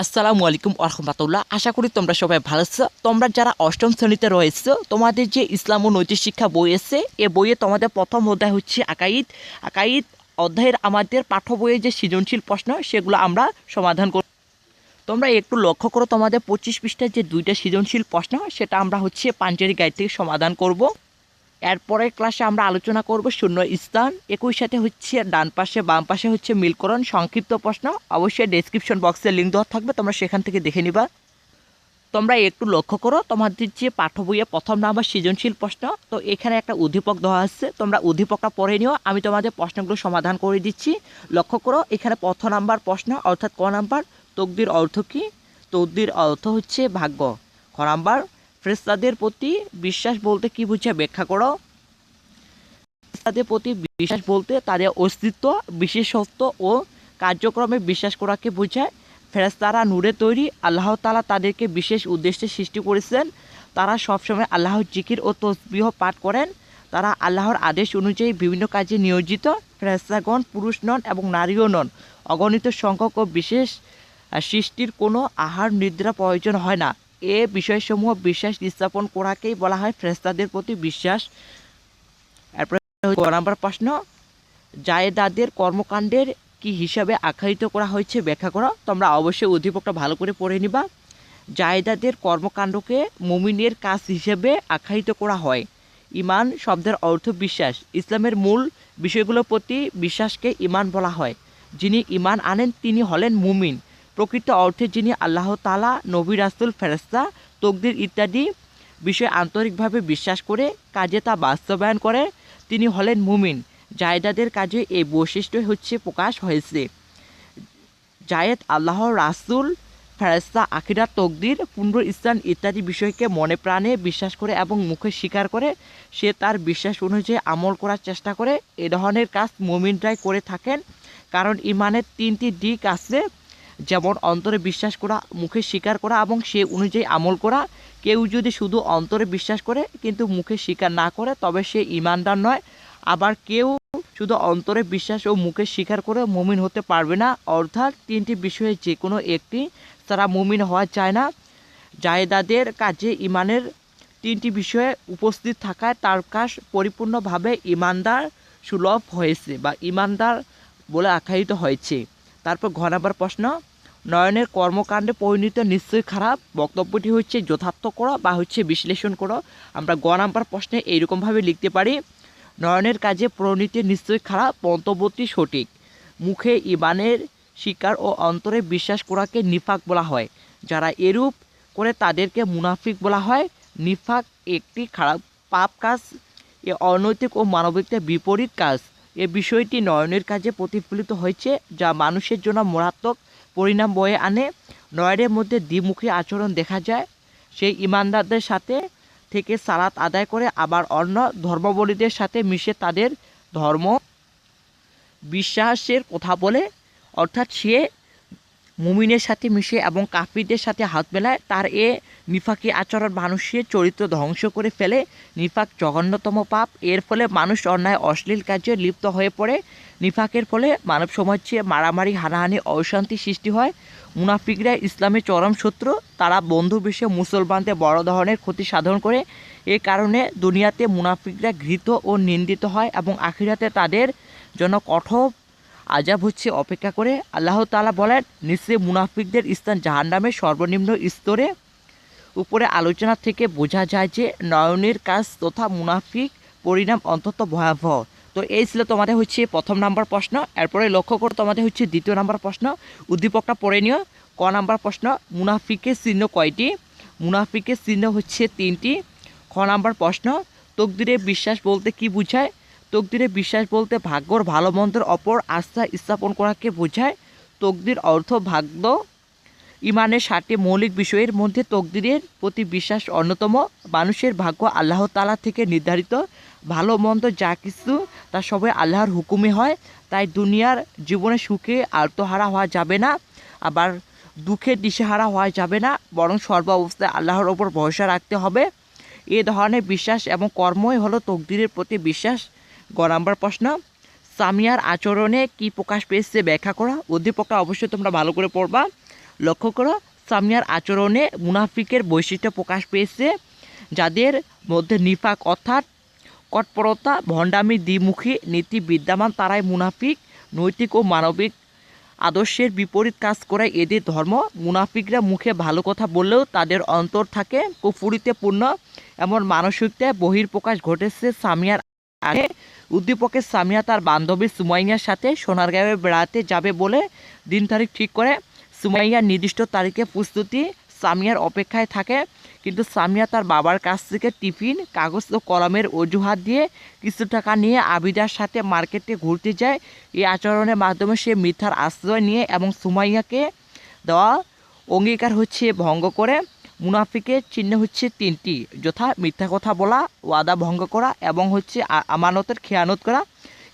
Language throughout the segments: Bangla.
আসসালামু আলাইকুম আরহামাতুল্লাহ আশা করি তোমরা সবাই ভালো আছো। তোমরা যারা অষ্টম শ্রেণীতে রয়েছো, তোমাদের যে ইসলাম ও নৈতিক শিক্ষা বই আছে, এ বইয়ে তোমাদের প্রথম অধ্যায় হচ্ছে আকাইদ। আকাইদ অধ্যায়ের আমাদের পাঠ্য বইয়ে যে সৃজনশীল প্রশ্ন, সেগুলো আমরা সমাধান করব তোমরা একটু লক্ষ্য করো, তোমাদের পঁচিশ পৃষ্ঠার যে দুইটা সৃজনশীল প্রশ্ন, সেটা আমরা হচ্ছে পাঞ্জারি গাইড থেকে সমাধান করব। এরপরের ক্লাসে আমরা আলোচনা করব শূন্য স্থান, একই সাথে হচ্ছে ডান পাশে, বাম পাশে হচ্ছে মিলকরণ, সংক্ষিপ্ত প্রশ্ন। অবশ্যই ডেসক্রিপশন বক্সে লিঙ্ক দেওয়া থাকবে, তোমরা সেখান থেকে দেখে নিবা। তোমরা একটু লক্ষ্য করো, তোমাদের যে পাঠ্য বইয়ে প্রথম নাম্বার সৃজনশীল প্রশ্ন, তো এখানে একটা উদ্দীপক দেওয়া আছে, তোমরা উদ্দীপকটা পড়ে নিও, আমি তোমাদের প্রশ্নগুলো সমাধান করে দিচ্ছি। লক্ষ্য করো, এখানে প্রথম নাম্বার প্রশ্ন, অর্থাৎ ক নাম্বার, তকদির অর্থ কী? তকদির অর্থ হচ্ছে ভাগ্য। খ নাম্বার ফ্রেস্তাদের প্রতি বিশ্বাস বলতে কি বুঝে ব্যাখ্যা করো? ফেরেশতাদের প্রতি বিশ্বাস বলতে তাদের অস্তিত্ব, বিশেষত্ব ও কার্যক্রমে বিশ্বাস করাকে বোঝায়। ফেরেস্তারা নূরে তৈরি, আল্লাহ তালা তাদেরকে বিশেষ উদ্দেশ্যে সৃষ্টি করেছেন। তারা সবসময় আল্লাহর জিকির ও তসবিহ পাঠ করেন। তারা আল্লাহর আদেশ অনুযায়ী বিভিন্ন কাজে নিয়োজিত। ফেরেশতাগণ পুরুষ নন এবং নারীও নন। অগণিত সংখ্যক ও বিশেষ সৃষ্টির কোনো আহার, নিদ্রা প্রয়োজন হয় না। এ বিষয়সমূহ বিশ্বাস স্থাপন করাকেই বলা হয় ফেরেশতাদের প্রতি বিশ্বাস। এরপরে নাম্বার প্রশ্ন জায়েদাদের কর্মকাণ্ডের কি হিসাবে আখ্যায়িত করা হয়েছে ব্যাখ্যা করো তোমরা অবশ্যই অধিপকটা ভালো করে পড়ে নিবা। জায়েদাদের কর্মকাণ্ডকে মুমিনের কাজ হিসেবে আখ্যায়িত করা হয়। ইমান শব্দের অর্থ বিশ্বাস। ইসলামের মূল বিষয়গুলোর প্রতি বিশ্বাসকে ইমান বলা হয়। যিনি ইমান আনেন, তিনি হলেন মুমিন। প্রকৃত অর্থে যিনি আল্লাহ তালা নবী রাসুল ফেরস্তা তকদির ইত্যাদি বিষয়ে আন্তরিকভাবে বিশ্বাস করে কাজে তা বাস্তবায়ন করে, তিনি হলেন মুমিন। জায়দাদের কাজে এই বৈশিষ্ট্য হচ্ছে প্রকাশ হয়েছে। জায়েদ আল্লাহর রাসুল ফেরেস্তা আখিরা তকদির পুনরুস্থান ইত্যাদি বিষয়কে মনে প্রাণে বিশ্বাস করে এবং মুখে স্বীকার করে, সে তার বিশ্বাস অনুযায়ী আমল করার চেষ্টা করে। এ ধরনের কাজ মুমিনরাই করে থাকেন, কারণ ইমানের তিনটি দিক আছে। যেমন অন্তরে বিশ্বাস করা, মুখে স্বীকার করা এবং সে অনুযায়ী আমল করা। কেউ যদি শুধু অন্তরে বিশ্বাস করে কিন্তু মুখে স্বীকার না করে, তবে সে ইমানদার নয়। আবার কেউ শুধু অন্তরে বিশ্বাস ও মুখে স্বীকার করে মুমিন হতে পারবে না। অর্থাৎ তিনটি বিষয়ে যে কোনো একটি তারা মুমিন হওয়া চায় না। জায়দাদের কাজে ইমানের তিনটি বিষয়ে উপস্থিত থাকায় তার কাজ পরিপূর্ণভাবে ইমানদার সুলভ হয়েছে বা ইমানদার বলে আখ্যায়িত হয়েছে। তারপর ঘ নাম্বার প্রশ্ন নয়নের কর্মকাণ্ডে পরিণত নিশ্চয়ই খারাপ। বক্তব্যটি হচ্ছে যথার্থ করো বা হচ্ছে বিশ্লেষণ করো। আমরা গ নাম্বার প্রশ্নে এইরকমভাবে লিখতে পারি, নয়নের কাজে পরিণতি নিশ্চয়ই খারাপ মন্তব্যটি সঠিক। মুখে ইমানের শিকার ও অন্তরে বিশ্বাস করাকে নিফাক বলা হয়। যারা এরূপ করে তাদেরকে মুনাফিক বলা হয়। নিফাক একটি খারাপ পাপ কাজ, এ অনৈতিক ও মানবিকতার বিপরীত কাজ। এ বিষয়টি নয়নের কাজে প্রতিফলিত হয়েছে, যা মানুষের জন্য মারাত্মক পরিণাম বয়ে আনে। নয়ের মধ্যে দ্বিমুখী আচরণ দেখা যায়। সেই ইমানদারদের সাথে থেকে সালাত আদায় করে আবার অন্য ধর্মাবলীদের সাথে মিশে তাদের ধর্ম বিশ্বাসের কথা বলে। অর্থাৎ সে মুমিনের সাথে মিশে এবং কাফিরদের সাথে হাত মেলায়, তার এ নিফাকি আচরণ মানুষের চরিত্র ধ্বংস করে ফেলে। নিফাক জঘন্যতম পাপ। এর ফলে মানুষ অন্যায়, অশ্লীল কাজে লিপ্ত হয়ে পড়ে। নিফাকের ফলে মানব সমাজে মারামারি, হানাহানি, অশান্তি সৃষ্টি হয়, মুনাফিকরা ইসলামের চরম শত্রু। তারা বন্ধু বেশে মুসলমানদের বড় ধরনের ক্ষতি সাধন করে। এ কারণে দুনিয়াতে মুনাফিকরা ঘৃত ও নিন্দিত হয় এবং আখিরাতে তাদের জন্য কঠোর আজাব হচ্ছে অপেক্ষা করে। আল্লাহ তাআলা বলেন, নিশ্চয়ই মুনাফিকদের স্থান জাহান্নামের সর্বনিম্ন স্তরে। উপরে আলোচনা থেকে বোঝা যায় যে নয়নের কাজ তথা মুনাফিক পরিণাম অন্তত ভয়াবহ। তো এই ছিল তোমাদের হচ্ছে প্রথম নাম্বার প্রশ্ন। এরপরে লক্ষ্য করো তোমাদের হচ্ছে দ্বিতীয় নাম্বার প্রশ্ন। উদ্দীপকটা পড়ে নিও। ক নাম্বার প্রশ্ন, মুনাফিকের চিহ্ন কয়টি? মুনাফিকের চিহ্ন হচ্ছে তিনটি। খ নাম্বার প্রশ্ন, তকদিরে বিশ্বাস বলতে কি বোঝায়? তকদিরে বিশ্বাস বলতে ভাগ্যর ভালো মন্দের অপর আস্থা স্থাপন করাকে বোঝায়। তকদির অর্থ ভাগ্য। ইমানের সাতটি মৌলিক বিষয়ের মধ্যে তকদিরের প্রতি বিশ্বাস অন্যতম। মানুষের ভাগ্য আল্লাহ তালা থেকে নির্ধারিত। ভালো মন্দ যা কিছু, তা সবাই আল্লাহর হুকুমে হয়। তাই দুনিয়ার জীবনে সুখে আত্মহারা হওয়া যাবে না, আবার দুঃখে দিশেহারা হওয়া যাবে না, বরং সর্ব অবস্থায় আল্লাহর ওপর ভরসা রাখতে হবে। এ ধরনের বিশ্বাস এবং কর্মই হলো তকদিরের প্রতি বিশ্বাস। গ নাম্বার প্রশ্ন, সামিয়ার আচরণে কি প্রকাশ পেয়েছে ব্যাখ্যা করা? উদ্দীপকটা অবশ্যই তোমরা ভালো করে পড়বা। লক্ষ্য করো সামিয়ার আচরণে মুনাফিকের বৈশিষ্ট্য প্রকাশ পেয়েছে, যাদের মধ্যে নিফাক অর্থাৎ কটপরতা ভণ্ডামি, দ্বিমুখী নীতি বিদ্যমান তারাই মুনাফিক, নৈতিক ও মানবিক আদর্শের বিপরীত কাজ করে এদের ধর্ম। মুনাফিকরা মুখে ভালো কথা বললেও তাদের অন্তর থাকে কুফুরিতে পূর্ণ, এমন মানসিকতায় বহির্প্রকাশ ঘটেছে সামিয়ার আগে। উদ্দীপকের সামিয়া তার বান্ধবী সুমাইয়ার সাথে সোনারগাঁয়ে বেড়াতে যাবে বলে দিন তারিখ ঠিক করে সুমাইয়ার নির্দিষ্ট তারিখে প্রস্তুতি, সামিয়ার অপেক্ষায় থাকে। কিন্তু সামিয়া তার বাবার কাছ থেকে টিফিন, কাগজ ও কলমের অজুহাত দিয়ে কিছু টাকা নিয়ে আবিদার সাথে মার্কেটে ঘুরতে যায়। এই আচরণের মাধ্যমে সে মিথ্যার আশ্রয় নিয়ে এবং সুমাইয়াকে দেওয়া অঙ্গীকার হচ্ছে ভঙ্গ করে। মুনাফিকের চিহ্ন হচ্ছে তিনটি, যথা মিথ্যা কথা বলা, ওয়াদা ভঙ্গ করা এবং হচ্ছে আমানতের খেয়ানত করা।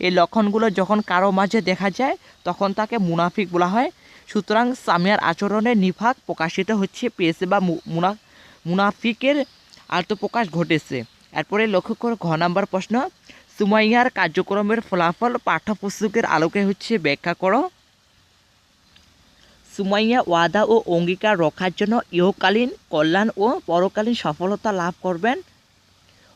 এই লক্ষণগুলো যখন কারও মাঝে দেখা যায়, তখন তাকে মুনাফিক বলা হয়। সুতরাং সামিয়ার আচরণে নিফাক প্রকাশিত হচ্ছে পেয়েছে বা মুনা মুনাফিকের আত্মপ্রকাশ ঘটেছে। এরপরে লক্ষ্য করো ঘ নাম্বার প্রশ্ন, সুমাইয়ার কার্যক্রমের ফলাফল পাঠ্যপুস্তকের আলোকে হচ্ছে ব্যাখ্যা করো। সুমাইয়া ওয়াদা ও অঙ্গীকার রক্ষার জন্য ইহকালীন কল্যাণ ও পরকালীন সফলতা লাভ করবেন।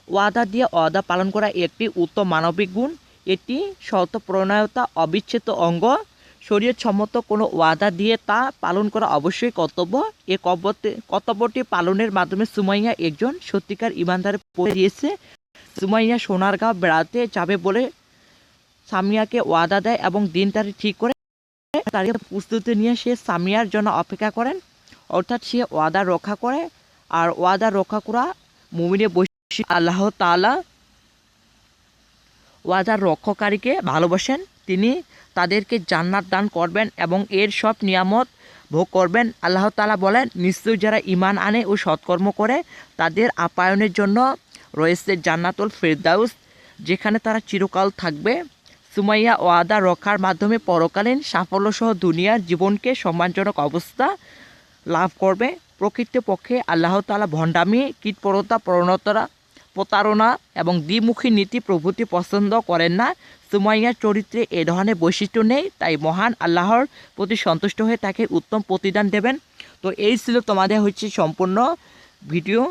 ওয়াদা দিয়ে ওয়াদা পালন করা একটি উত্তম মানবিক গুণ। এটি শর্ত প্রণয়তা অবিচ্ছেদ্য অঙ্গ। সম্মত কোনো ওয়াদা দিয়ে তা পালন করা অবশ্যই কর্তব্য। এ কর্তব্যটি কর্তব্যটি পালনের মাধ্যমে সুমাইয়া একজন সত্যিকার ইমানদারে পড়ে দিয়েছে। সুমাইয়া সোনারগাঁও বেড়াতে যাবে বলে সামিয়াকে ওয়াদা দেয় এবং দিন তারিখ ঠিক করে তারিখে প্রস্তুতি নিয়ে সে সামিয়ার জন্য অপেক্ষা করেন। অর্থাৎ সে ওয়াদা রক্ষা করে আর ওয়াদা রক্ষা করা মুমিনের বৈশিষ্ট্য। আল্লাহ তাআলা ওয়াদার রক্ষকারীকে ভালোবাসেন। তিনি তাদেরকে জান্নাত দান করবেন এবং এর সব নিয়ামত ভোগ করবেন। আল্লাহ তাআলা বলেন, নিশ্চয়ই যারা ইমান আনে ও সৎকর্ম করে, তাদের আপায়নের জন্য রয়েছে জান্নাতুল ফেরদাউস, যেখানে তারা চিরকাল থাকবে। সুমাইয়া ওয়াদা রক্ষার মাধ্যমে পরকালীন সাফল্যসহ দুনিয়ার জীবনকে সম্মানজনক অবস্থা লাভ করবে। প্রকৃতপক্ষে আল্লাহ তাআলা ভণ্ডামি কীটপরতা প্রণতরা প্রতারণা এবং দ্বিমুখী নীতি প্রভৃতি পছন্দ করেন না। সুমাইয়ার চরিত্রে এ ধরনের বৈশিষ্ট্য নেই, তাই মহান আল্লাহর প্রতি সন্তুষ্ট হয়ে তাকে উত্তম প্রতিদান দেবেন। তো এই ছিল তোমাদের হচ্ছে সম্পূর্ণ ভিডিও।